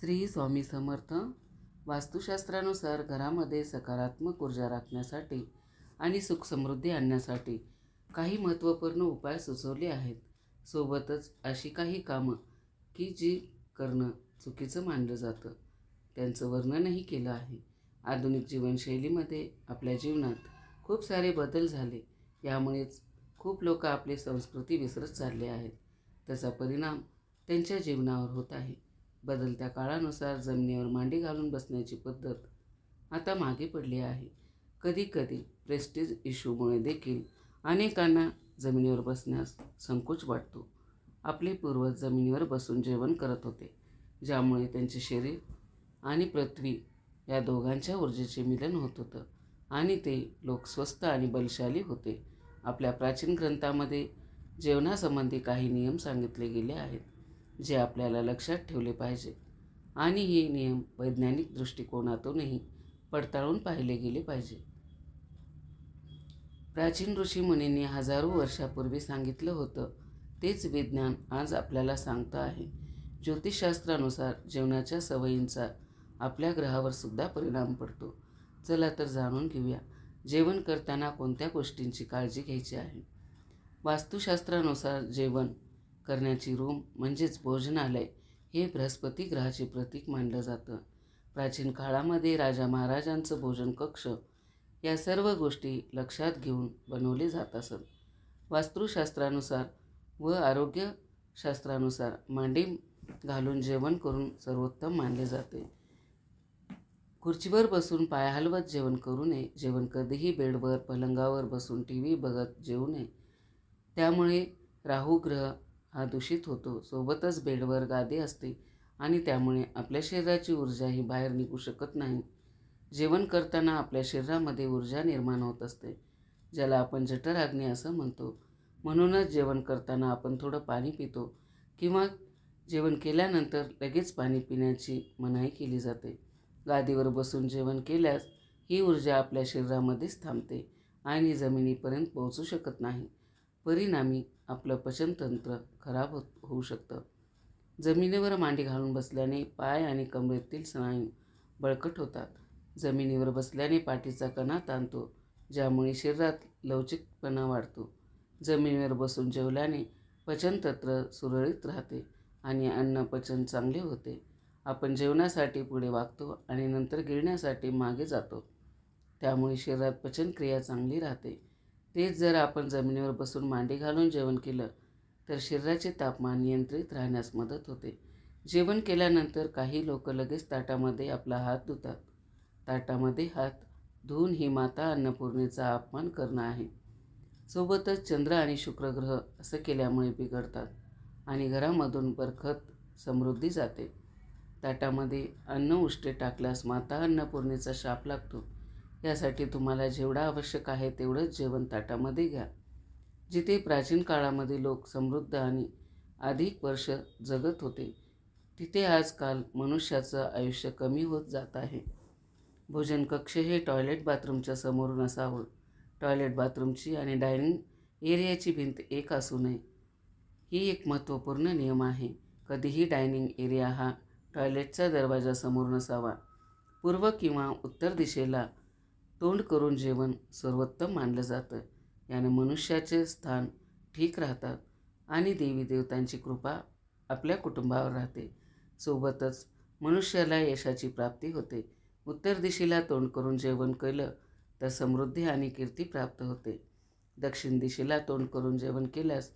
श्री स्वामी समर्थ वास्तुशास्त्रानुसार घरामध्ये सकारात्मक ऊर्जा राखण्यासाठी आणि सुखसमृद्धी आणण्यासाठी काही महत्त्वपूर्ण उपाय सुचवले आहेत. सोबतच अशी काही कामं की जी करणं चुकीचं मानलं जातं. त्यांचं वर्णनही केलं आहे. आधुनिक जीवनशैलीमध्ये आपल्या जीवनात खूप सारे बदल झाले. यामुळेच खूप लोक आपली संस्कृती विसरत चालले आहेत. त्याचा परिणाम त्यांच्या जीवनावर होत आहे. बदलत्या काळानुसार जमिनीवर मांडी घालून बसण्याची पद्धत आता मागे पडली आहे. कधीकधी प्रेस्टीज इश्यूमुळे देखील अनेकांना जमिनीवर बसण्यास संकोच वाटतो. आपले पूर्वज जमिनीवर बसून जेवण करत होते ज्यामुळे त्यांचे शरीर आणि पृथ्वी या दोघांच्या ऊर्जेचे मिलन होत होतं आणि ते लोक स्वस्त आणि बलशाली होते. आपल्या प्राचीन ग्रंथामध्ये जेवणासंबंधी काही नियम सांगितले गेले आहेत. जे आपल्याला लक्षात ठेवले पाहिजे. आणि हे नियम वैज्ञानिक दृष्टिकोनातूनही पडताळून पाहिले गेले पाहिजे. प्राचीन ऋषीमुनींनी हजारो वर्षापूर्वी सांगितलं होतं तेच विज्ञान आज आपल्याला सांगतं आहे. ज्योतिषशास्त्रानुसार जेवणाच्या सवयींचा आपल्या ग्रहावर सुद्धा परिणाम पडतो. चला तर जाणून घेऊया जेवण करताना कोणत्या गोष्टींची काळजी घ्यायची आहे? वास्तुशास्त्रानुसार जेवण करण्याची रूम म्हणजेच भोजनालय हे बृहस्पती ग्रहाचे प्रतीक मानलं जातं. प्राचीन काळामध्ये राजा महाराजांचं भोजन कक्ष या सर्व गोष्टी लक्षात घेऊन बनवले जात असत. वास्तुशास्त्रानुसार व आरोग्यशास्त्रानुसार मांडी घालून जेवण करून सर्वोत्तम मानले जाते. खुर्चीवर बसून पाय हलवत जेवण करू नये. जेवण कधीही बेडवर पलंगावर बसून टी व्ही बघत जेवू नये. त्यामुळे राहू ग्रह हा दूषित होतो. सोबतच बेडवर गादी असते आणि त्यामुळे आपल्या शरीराची ऊर्जा ही बाहेर निघू शकत नाही. जेवण करताना आपल्या शरीरामध्ये ऊर्जा निर्माण होत असते ज्याला आपण जठराग्नी असं म्हणतो. म्हणूनच जेवण करताना आपण थोडं पाणी पितो किंवा जेवण केल्यानंतर लगेच पाणी पिण्याची मनाई केली जाते. गादीवर बसून जेवण केल्यास ही ऊर्जा आपल्या शरीरामध्येच थांबते आणि जमिनीपर्यंत पोहोचू शकत नाही. परिणामी आपलं पचनतंत्र खराब होत होऊ शकतं. जमिनीवर मांडी घालून बसल्याने पाय आणि कमरेतील स्नायू बळकट होतात. जमिनीवर बसल्याने पाठीचा कणा ताणतो ज्यामुळे शरीरात लवचिकपणा वाढतो. जमिनीवर बसून जेवल्याने पचनतंत्र सुरळीत राहते आणि अन्न पचन चांगले होते. आपण जेवणासाठी पुढे वागतो आणि नंतर गिळण्यासाठी मागे जातो. त्यामुळे शरीरात पचनक्रिया चांगली राहते. तेच जर आपण जमिनीवर बसून मांडी घालून जेवण केलं तर शरीराचे तापमान नियंत्रित राहण्यास मदत होते. जेवण केल्यानंतर काही लोक लगेच ताटामध्ये आपला हात धुतात. ताटामध्ये हात धुवून ही माता अन्नपूर्णेचा अपमान करणं आहे. सोबतच चंद्र आणि शुक्रग्रह असं केल्यामुळे बिघडतात आणि घरामधून बरखत समृद्धी जाते. ताटामध्ये अन्न उष्टे टाकल्यास माता अन्नपूर्णेचा शाप लागतो. यासाठी तुम्हाला जेवढा आवश्यक आहे तेवढंच जेवण ताटामध्ये घ्या. जिथे प्राचीन काळामध्ये लोक समृद्ध आणि अधिक वर्ष जगत होते तिथे आजकाल मनुष्याचं आयुष्य कमी होत जात आहे. भोजन कक्ष हे टॉयलेट बाथरूमच्या समोरून असावं. टॉयलेट बाथरूमची आणि डायनिंग एरियाची भिंत एक असू नये. ही एक महत्त्वपूर्ण नियम आहे. कधीही डायनिंग एरिया हा टॉयलेटचा दरवाजा समोर नसावा पूर्व किंवा उत्तर दिशेला तोंड करून जेवण सर्वोत्तम मानलं जातं. यानं मनुष्याचे स्थान ठीक राहतात आणि देवी देवतांची कृपा आपल्या कुटुंबावर राहते. सोबतच मनुष्याला यशाची प्राप्ती होते. उत्तर दिशेला तोंड करून जेवण केलं तर समृद्धी आणि कीर्ती प्राप्त होते. दक्षिण दिशेला तोंड करून जेवण केल्यास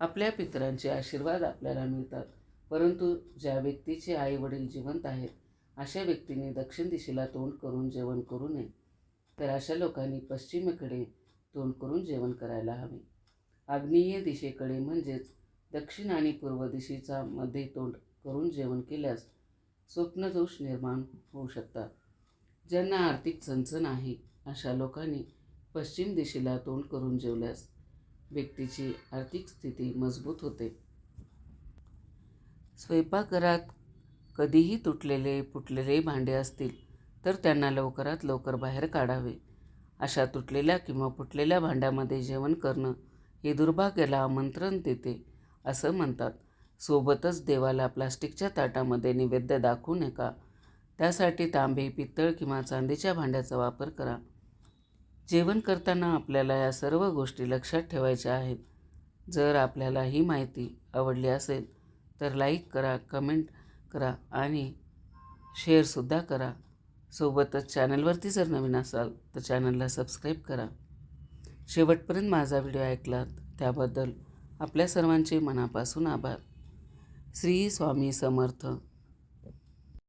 आपल्या पितरांचे आशीर्वाद आपल्याला मिळतात. परंतु ज्या व्यक्तीचे आई वडील जिवंत आहेत अशा व्यक्तीने दक्षिण दिशेला तोंड करून जेवण करू नये. तर अशा लोकांनी पश्चिमेकडे तोंड करून जेवण करायला हवे. आग्नेय दिशेकडे म्हणजेच दक्षिण आणि पूर्व दिशेचा मध्ये तोंड करून जेवण केल्यास स्वप्नदोष निर्माण होऊ शकतात. ज्यांना आर्थिक चणचण आहे अशा लोकांनी पश्चिम दिशेला तोंड करून जेवल्यास व्यक्तीची आर्थिक स्थिती मजबूत होते. स्वयंपाकघरात कधीही तुटलेले फुटलेले भांडे असतील तर त्यांना लवकरात लवकर बाहेर काढावे. अशा तुटलेल्या किंवा फुटलेल्या भांड्यामध्ये जेवण करणं हे दुर्भाग्याला आमंत्रण देते असं म्हणतात. सोबतच देवाला प्लास्टिकच्या ताटामध्ये नैवेद्य दाखवू नका. त्यासाठी तांबे पितळ किंवा चांदीच्या भांड्याचा वापर करा. जेवण करताना आपल्याला या सर्व गोष्टी लक्षात ठेवायच्या आहेत. जर आपल्याला ही माहिती आवडली असेल तर लाईक करा कमेंट करा आणि शेअरसुद्धा करा. सोबतच चॅनलवरती जर नवीन असाल तर चॅनलला सबस्क्राईब करा. शेवटपर्यंत माझा व्हिडिओ ऐकलात त्याबद्दल आपल्या सर्वांचे मनापासून आभार. श्री स्वामी समर्थ.